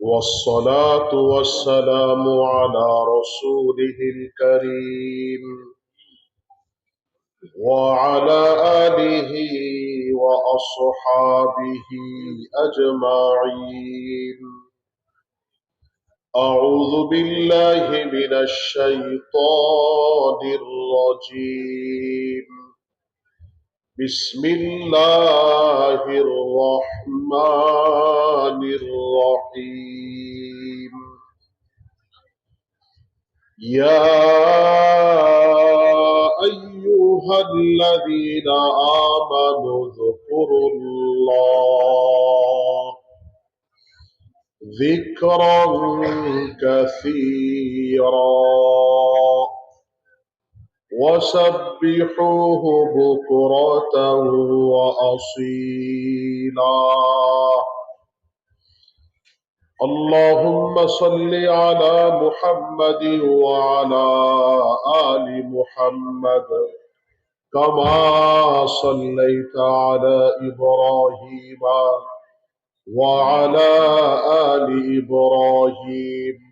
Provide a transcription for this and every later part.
والصلاة والسلام على رسوله الكريم وعلى آله وأصحابه أجمعين. أعوذ بالله من الشيطان الرجيم. بسم الله الرحمن الرحيم. يا أيها الذين آمنوا اذكروا الله. ذكرا كثيرا. وسبحوه بكرة وأصيلا. اللهم صل على محمد وعلى آل محمد كما صليت على إبراهيم وعلى آل إبراهيم.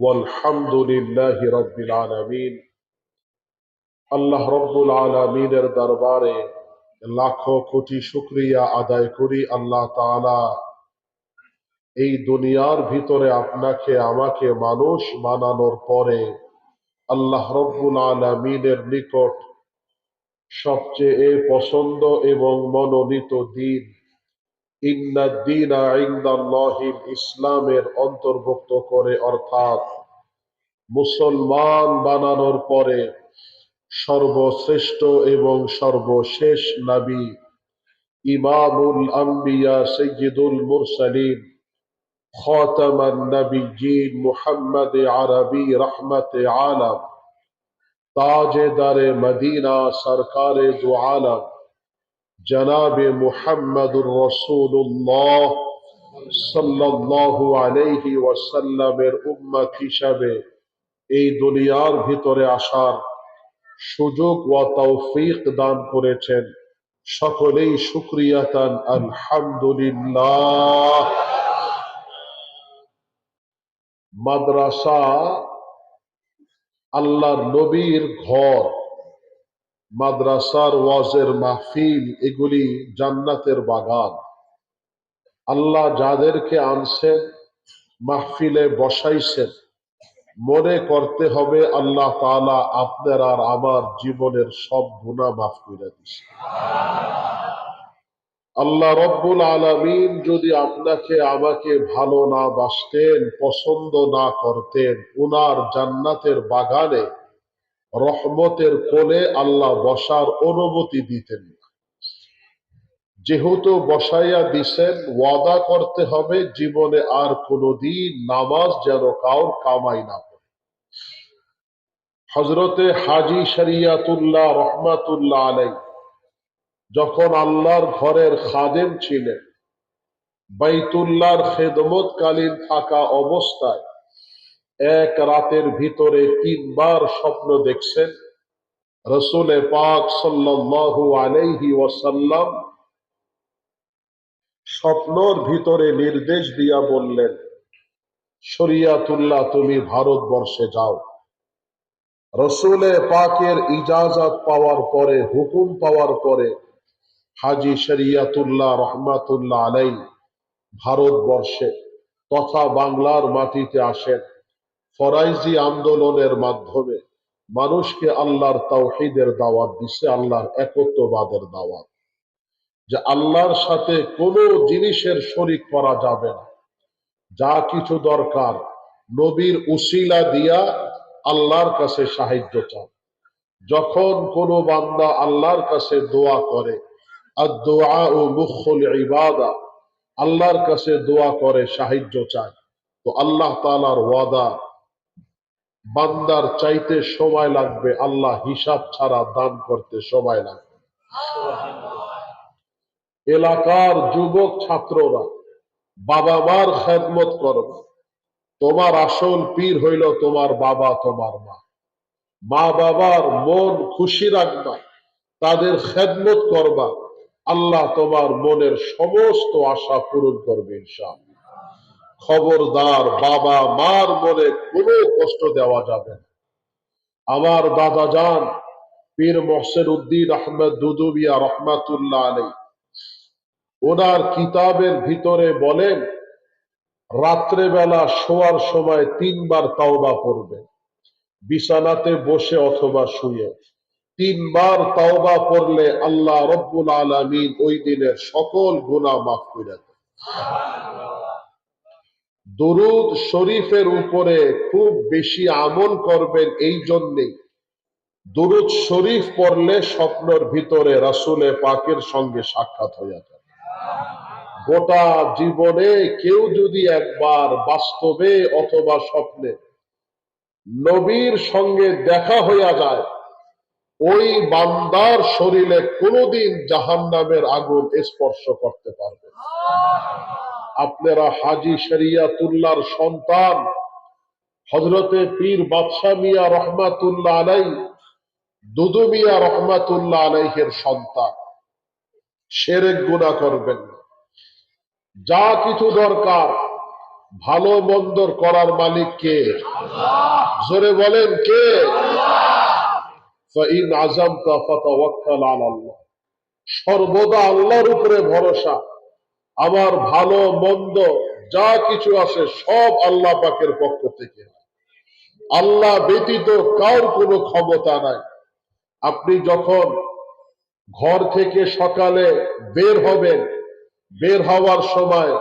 والحمد لله رب العالمين আল্লাহ রব্বুল আলমিনের দরবারে লাখো কোটি শুক্রিয়া আদায় করি আল্লাহ তাআলা এই দুনিয়ার ভিতরে আপনাকে আমাকে মানুষ বানানোর পরে আল্লাহ রব্বুল আলমিনের নিকট সবচেয়ে পছন্দ এবং মনোনীত দিন ইসলামের অন্তর্ভুক্ত করে, অর্থাৎ মুসলমান বানানোর পরে সর্বশ্রেষ্ঠ এবং সর্বশেষ নবী ইমামুল আম্বিয়া সৈয়দুল মুরসালিন খাতামান নবীজিন মুহাম্মদ আরবি রহমত আলম, তাজেদারে মদিনা সরকারে দু আলম জনাব মুহাম্মদুর রসুল্লাহ সাল্লাল্লাহু আলাইহি ওয়াসাল্লামের উম্মত হিসাবে এই দুনিয়ার ভিতরে আসার সুযোগ ও তৌফিক দান করেছেন। সকলেই শুক্রিয়াতান আলহামদুলিল্লাহ। মাদ্রাসা আল্লাহ নবীর ঘর। মাদ্রাসার ওয়াজের মাহফিল, এগুলি জান্নাতের বাগান। আল্লাহ যাদেরকে আনছেন মাহফিলে বসাইছেন। মনে করতে হবে আল্লাহ তালা আপনার আর আমার জীবনের সব গুণা মাফ করে দিছে আল্লাহ রব্বুল আলমিন যদি আপনাকে, আমাকে ভালো না বাসতেন, পছন্দ না করতেন, উনার জান্নাতের বাগানে রহমতের কোলে আল্লাহ বসার অনুমতি দিতেন যেহেতু বসাইয়া দিছেন, ওয়াদা করতে হবে জীবনে আর কোনোদিন নামাজ যেন কাউর কামাই না করে হজরতে হাজি শরিয়াতুল্লাহ রহমাতুল্লাহ আলাই যখন আল্লাহর ঘরের খাদেম ছিলেন, বাইতুল্লাহর খেদমতকালীন থাকা অবস্থায় এক রাতের ভিতরে তিনবার স্বপ্ন দেখছেন। রসুলে পাক সাল্লাল্লাহু আলাইহি ওয়াসাল্লাম স্বপ্নর ভিতরে নির্দেশ দিয়া বললেন, শরিয়াতুল্লাহ, তুমি ভারতবর্ষে যাও। রসুলে পাকের ইজাজত পাওয়ার পরে, হুকুম পাওয়ার পরে, হাজি শরিয়াতুল্লাহ রহমাতুল্লাহ আলাই ভারতবর্ষে তথা বাংলার মাটিতে আসেন। ফরাইজি আন্দোলনের মাধ্যমে মানুষকে আল্লাহর তাওহিদের দাওয়াত দিছে, আল্লাহর একত্ববাদের দাওয়াত। যে আল্লাহর সাথে কোনো জিনিসের শরিক করা যাবে না। যা কিছু দরকার, নবীর উসিলা দিয়া আল্লাহর কাছে সাহায্য চান। যখন কোনো বান্দা আল্লাহর কাছে দোয়া করে ইবাদা, আল্লাহর কাছে দোয়া করে সাহায্য চায়, তো আল্লাহ তালার ওয়াদা বান্দার চাইতে সময় লাগবে, আল্লাহ হিসাব ছাড়া দান করতে সময় লাগবে। এলাকার যুবক ছাত্ররা, বাবা মার খেদমত করবে তোমার আসল পীর হইল তোমার বাবা, তোমার মা। মা বাবার মন খুশি রাখবা, তাদের খেদমত করবা। আল্লাহ তোমার মনের সমস্ত আশা পূরণ করবে, ইনশাআল্লাহ। খবরদার বাবা মার মনে কোনো কষ্ট দেওয়া যাবে না। আমার দাদা যান, পীর মহসেন উদ্দিন আহমেদ দুদুবিয়া রহমাতুল্লাহ আলী ওনার কিতাবের ভিতরে বলেন, রাত্রেবেলা শোয়ার সময় তিনবার তাওবা পড়বে। বিছানাতে বসে অথবা শুয়ে। তিনবার তাওবা পড়লে আল্লাহ রব্বুল আলামিন ওই দিনের সকল গুনাহ মাফ করে দেন। দরুদ শরীফের উপরে খুব বেশি আমল করবেন এই জন্যে দরুদ শরীফ পড়লে স্বপ্নের ভিতরে রাসূলে পাকের সঙ্গে সাক্ষাৎ হয়ে যায় গোটা জীবনে কেউ যদি একবার বাস্তবে অথবা স্বপ্নে নবীর সঙ্গে দেখা হইয়া যায়, ওই বান্দার শরীরে কোনোদিন জাহান নামের আগুন স্পর্শ করতে পারবে। আপনারা হাজি শরিয়াতুল্লাহর সন্তান। হজরতে পীর বাদশাহ মিয়া রহমাতুল্লাহ আলাই দুদু মিয়া রহমাতুল্লাহ আলাইহের সন্তান। সেরেক গুণা করবেন যা কিছু দরকার, ভালো মন্দর করার মালিক কে জোরে বলেন কে? সর্বদা আল্লাহর উপরে ভরসা। আমার ভালো, মন্দ, যা কিছু আছে সব আল্লাহ পাকের পক্ষ থেকে। আল্লাহ ব্যতীত কার কোনো ক্ষমতা নাই। আপনি যখন ঘর থেকে সকালে বের হবেন, বের হওয়ার সময়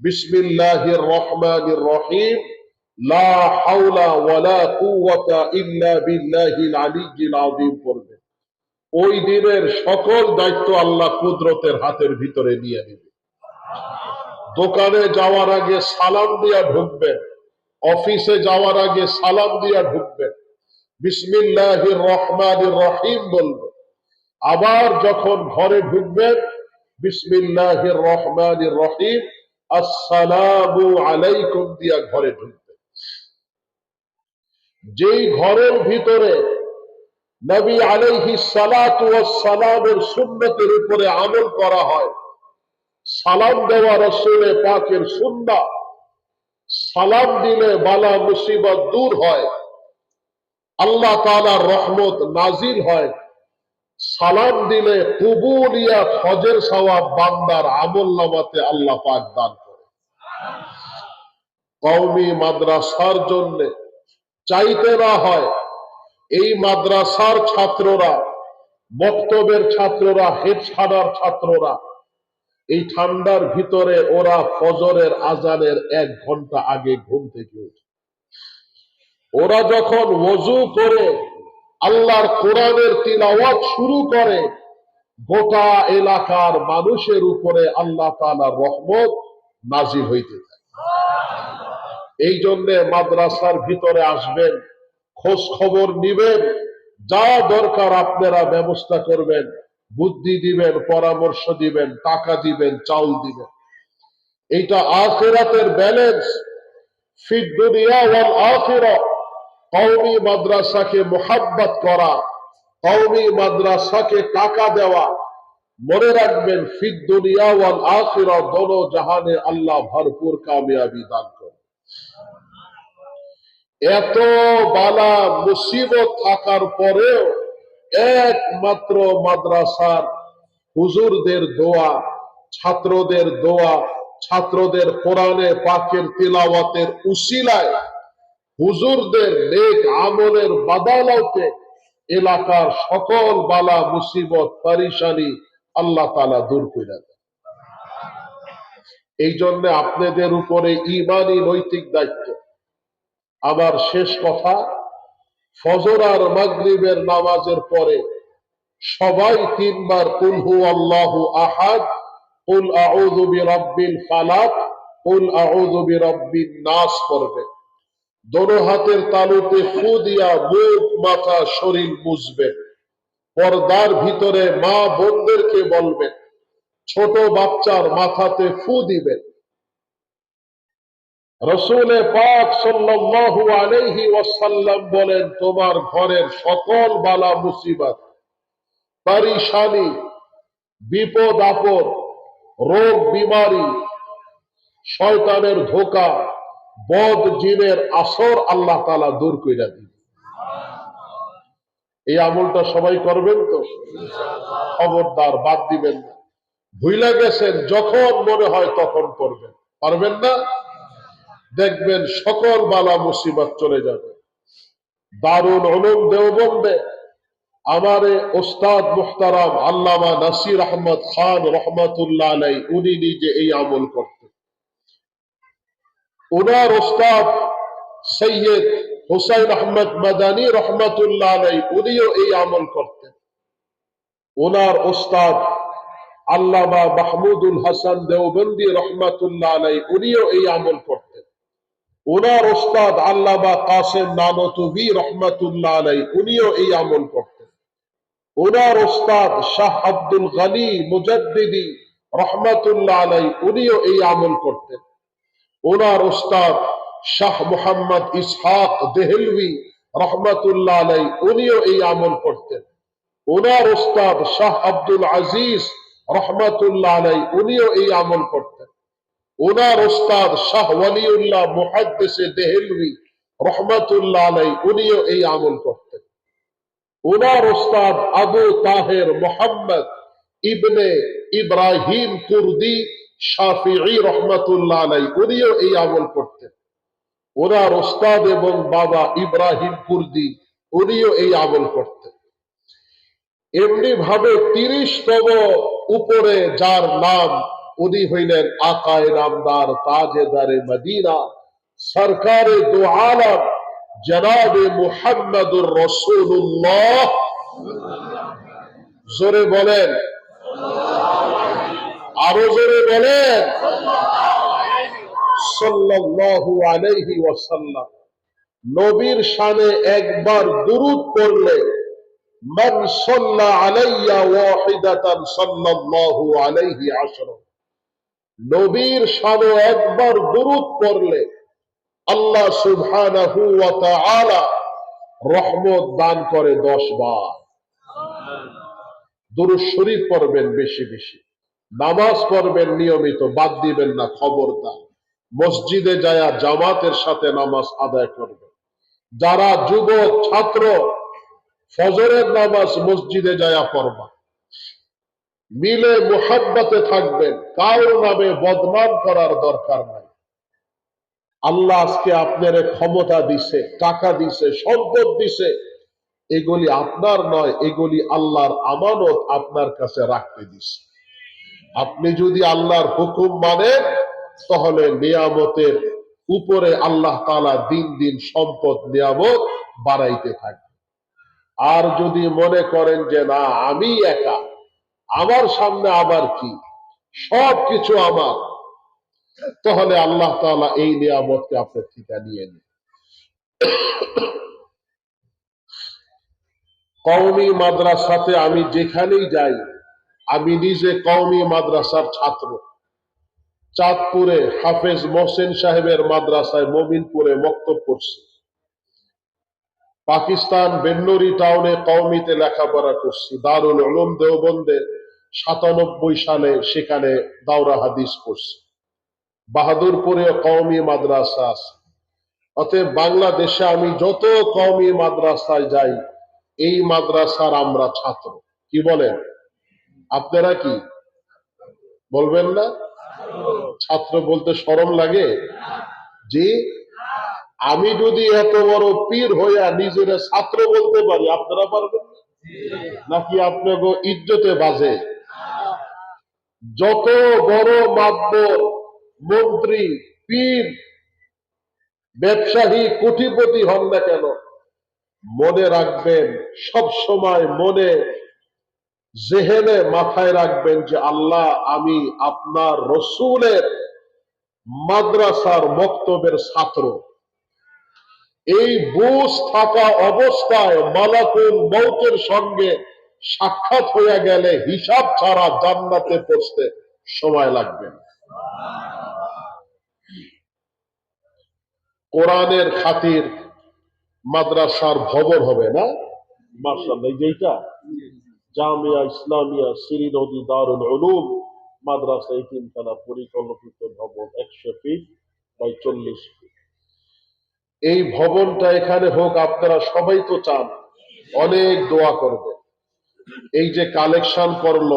বিসমিল্লাহির রহমানির রহিম, লা হাওলা ওয়ালা কুওয়াতা ইল্লা বিল্লাহিল আলিয়্যিল আযীম ওই দিনের সকল দায়িত্ব আল্লাহ কুদরতের হাতের ভিতরে নিয়ে নেবে দোকানে যাওয়ার আগে সালাম দিয়া ঢুকবেন অফিসে যাওয়ার আগে সালাম দিয়া ঢুকবেন বিসমিল্লাহির রহমানির রহিম বলবেন আবার যখন ঘরে ঢুকবেন বিসমিল্লাহির রহমানির রহিম, আসসালামু আলাইকুম দিয়া ঘরে ঢুকবেন যেই ঘরের ভিতরে নবী আলাইহি সালাতু ওয়াস সালামের সুন্নতের উপরে আমল করা হয় সালাম দেওয়া রসুলে পাকের সুন্নাহ। সালাম দিলে বালা মুসিবত দূর হয়। আল্লাহ তাআলার রহমত নাজিল হয়। সালাম দিলে কবুলিয়াত হজের সওয়াব বান্দার আমল নামাতে আল্লাহ পাক দান করে। কওমি মাদ্রাসার জন্য চাইতে না হয়, এই মাদ্রাসার ছাত্ররা, মক্তবের ছাত্ররা হেডছাড়ার ছাত্ররা এই ঠান্ডার ভিতরে ওরা ফজরের আজানের এক ঘণ্টা আগে ঘুম থেকে ওঠে। ওরা যখন ওযু করে, আল্লাহর কোরআনের তিলাওয়াত শুরু করে, গোটা এলাকার মানুষের উপরে আল্লাহ তাআলার রহমত নাজিল হইতে থাকে। এই জন্য মাদ্রাসার ভিতরে আসবেন, খোঁজ খবর নিবেন, যা দরকার আপনারা ব্যবস্থা করবেন। বুদ্ধি দিবেন, পরামর্শ দিবেন, টাকা দিবেন চাউল দিবেন। এইটা আখেরাতের ব্যালেন্স ফিদ দুনিয়া ওয়াল আখিরা। কওমি মাদ্রাসাকে মোহাব্বত করা, কওমি মাদ্রাসাকে টাকা দেওয়া। মনে রাখবেন, ফিদ দুনিয়া ওয়াল জাহানে আল্লাহ ভরপুর কামিয়াবি দান করে। এত বালা মুসিবত থাকার পরেও একমাত্র মাদ্রাসার হুজুরদের দোয়া, ছাত্রদের দোয়া, ছাত্রদের কোরআনে পাকের তিলাওয়াতের উসিলায় হুজুরদের নেক আমলের বাদালতে এলাকার সকল বালা, মুসিবত, পারিশানি আল্লাহ তালা দূর করে দেন। এই জন্য আপনাদের উপরে ইমানই নৈতিক দায়িত্ব। আমার শেষ কথা ফজর আর মাগরিবের নামাজের পরে সবাই তিনবার কুলহু আল্লাহু আহাদ, কুল আউযু বিরাব্বিল ফালাক, কুল আউযু বিরাব্বিন নাস পড়বে। দোনো হাতের তালুতে ফু দিয়া মুখ, মাথা, শরীর বুঝবে পর্দার ভিতরে মা বোনদেরকে বলবেন ছোট বাচ্চার মাথাতে ফু দিবেন। রসুলে পাক সাল্লাল্লাহু আলাইহি ওয়াসাল্লাম বলেন, তোমার ঘরের সকল বালা মুসিবত, পরিশানি, বিপদ আপদ, রোগ বিমারি, শয়তানের ধোকা, বদ জিনের আসর আল্লাহ তালা দূর কইরা দিবে। এই আমলটা সবাই করবেন তো? খবরদার, বাদ দিবেন না। ভুইলা গেছেন, যখন মনে হয় তখন করবেন। পারবেন না? দেখবেন সকল বালা মুসিবত চলে যাবে। দারুল উলুম দেওবন্দে, আমারে ওস্তাদ মুখতারাম আল্লামা নাসির আহমদ খান রহমতুল্লাহ আলাই উনি নিজে এই আমল করতেন। উনার ওস্তাদ সৈয়দ হুসাইন আহমদ মাদানী রহমতুল্লাহ আলাই উনিও এই আমল করতেন। ওনার ওস্তাদ আল্লামা মাহমুদুল হাসান দেওবন্দি রহমতুল্লাহ আলাই উনিও এই আমল করতেন। ওনার ওস্তাদ আল্লামা কাসেম নানতুবি রহমতুল্লাহ আলাই উনিও এই আমল করতেন। ওনার ওস্তাদ শাহ আব্দুল গানি মুজাদ্দিদি রহমতুল্লাহ আলাই উনিও এই আমল করতেন। ওনার ওস্তাদ শাহ মোহাম্মদ ইসহাক দেহলভি রহমতুল্লাহ আলাই উনিও এই আমল করতেন। ওনার ওস্তাদ শাহ আব্দুল আজিজ রহমতুল্লাহ আলাই উনিও এই আমল করতেন। ওনার ওস্তাদ শাহ ওয়ালিউল্লাহ মুহাদ্দিসে দেহলভি রহমতুল্লাহ আলাই উনিও এই আমল করতেন। ওনার ওস্তাদ আবু তাহের মোহাম্মদ ইবনে ইব্রাহিম কুর্দি শাফিঈ রহমতুল্লাহ আলাই উনিও এই আমল করতেন। ওনার ওস্তাদ এবং বাবা ইব্রাহিম কুর্দি, উনিও এই আমল করতেন। এমনি ভাবে তিরিশতম উপরে যার নাম উনি হইলেন আকায় নামদার তাজেদারে মদিনা। সরকারে দু আলম, জনাবে মুহাম্মদুর রসুল্লাহ জোরে বলেন। আরও জোরে বলেন। সাল্লাল্লাহু আলাইহি ওয়াসাল্লাম। নবীর শানে একবার দুরূদ পড়লে, মান সাল্লা আলাইয়া ওয়াহিদাতান সাল্লাল্লাহু আলাইহি আশরা নবীর শানে একবার দুরূদ পড়লে আল্লাহ সুবহানাহু ওয়া তাআলা রহমত দান করে 10 বার। দুরূদ শরীফ পড়বেন বেশি বেশি। নামাজ পড়বেন নিয়মিত, বাদ দিবেন না, খবরদার। মসজিদে যায়া জামাতের সাথে নামাজ আদায় করবেন। যারা যুবক, ছাত্র, ফজরের নামাজ মসজিদে যায়া পড়বা। মিলে মোহাব্বতে থাকবেন, কারও নামে বদনাম করার দরকার নাই। আল্লাহ আজকে আপনার ক্ষমতা দিছে, টাকা দিছে, সম্পদ দিছে। এগুলি আপনার নয়, এগুলি আল্লাহর আমানত আপনার কাছে রাখতে দিছে। আপনি যদি আল্লাহর হুকুম মানেন, তাহলে নিয়ামতের উপরে আল্লাহ তালা দিন দিন সম্পদ, নিয়ামত বাড়াইতে থাকবে। আর যদি মনে করেন যে, না, আমি একা আমার সামনে আবার কি? সব কিছু আমার। তাহলে আল্লাহ তাআলা এই নিয়ামতকে আপনার ঠিকা নিয়ে নেন। কওমি মাদ্রাসাতে আমি যেখানেই যাই, আমি নিজে কওমি মাদ্রাসার ছাত্র। চাঁদপুরে হাফেজ মোহসেন সাহেবের মাদ্রাসায় মমিনপুরে বক্তব্য করছি। পাকিস্তান বেন্নরি টাউনে কওমিতে লেখাপড়া করছি। দারুল উলুম দেওবন্দে সাতানব্বই সালে সেখানে দাওরা হাদিস পড়ছি। বাহাদুরপুরে কওমি মাদ্রাসা আছে। অতএব বাংলাদেশে আমি যত কওমি মাদ্রাসায় যাই, এই মাদ্রাসার আমরা ছাত্র। কি বলেন? আপনারা কি বলবেন না? ছাত্র বলতে সরম লাগে? জি? আমি যদি এত বড় পীর হইয়া নিজেরা ছাত্র বলতে পারি, আপনারা পারবেন নাকি আপনাকে ইজ্জতে বাজে? যত বড় মাতবর মন্ত্রী, পীর, ব্যবসায়ী, কোটিপতি হন না কেন, মনে রাখবেন সব সময় মনে জেহেনে মাথায় রাখবেন যে আল্লাহ আমি আপনার রসুলের মাদ্রাসার মক্তবের ছাত্র। এই বুঝ থাকা অবস্থায় মালাকুল মৌতের সঙ্গে সাক্ষাৎ হইয়া গেলে হিসাব ছাড়া জান্নাতে পৌঁছতে সময় লাগবে। কোরআনের খাতির মাদ্রাসার ভবন হবে না? মার্শাল্লাহ যেটা জামিয়া ইসলামিয়া সিরি নদী দারুল উলুম মাদ্রাসা এই তিনখানা পরিকল্পিত ভবন একশো ফিট বাই চল্লিশ ফিট। এই ভবনটা এখানে হোক আপনারা সবাই তো চান অনেক দোয়া করবে এই যে কালেকশন করল,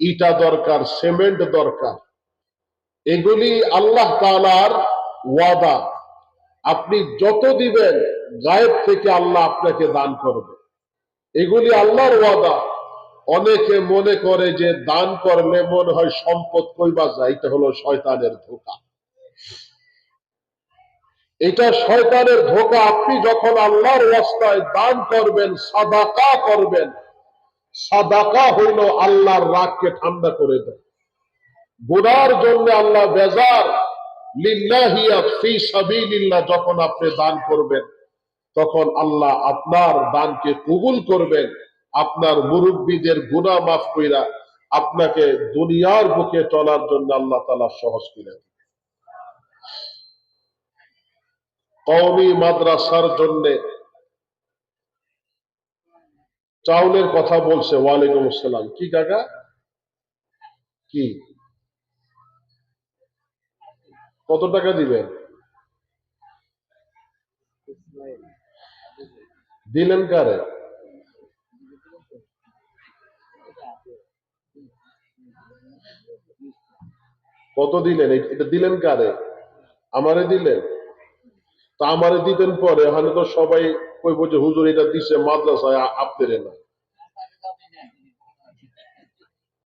ইটা দরকার, সিমেন্ট দরকার, এগুলি আল্লাহ তাআলার ওয়াদা। আপনি যত দিবেন, গায়েব থেকে আল্লাহ আপনাকে দান করবে। এগুলি আল্লাহর ওয়াদা। অনেকে মনে করে যে দান করলে মনে হয় সম্পদ কইবা যায়, এটা হলো শয়তানের ধোকা। এটা শয়তানের ধোকা। আপনি যখন আল্লাহর রাস্তায় দান করবেন, সাদাকা করবেন সাদাকা হইল আল্লাহর রাগকে ঠান্ডা করে দেয় গুনার জন্য আল্লাহ বেজার যখন আপনি দান করবেন, তখন আল্লাহ আপনার দানকে কবুল করবেন আপনার মুরব্বীদের গুনাহ মাফ কইরা আপনাকে দুনিয়ার বুকে চলার জন্য আল্লাহ তালা সহজ করে। কওমি মাদ্রাসার জন্য চাউলের কথা বলছে, ওয়ালাইকুম আসসালাম। কি কাকা? কি? কত টাকা দিবেন? দিলেন কারে? কত দিলেন? এটা দিলেন কারে? আমারে দিলেন? তা আমারে দিতেন পরে, ওখানে তো সবাই কইব যে হুজুর এটা দিছে মাদ্রাসায় আ- আপনারে না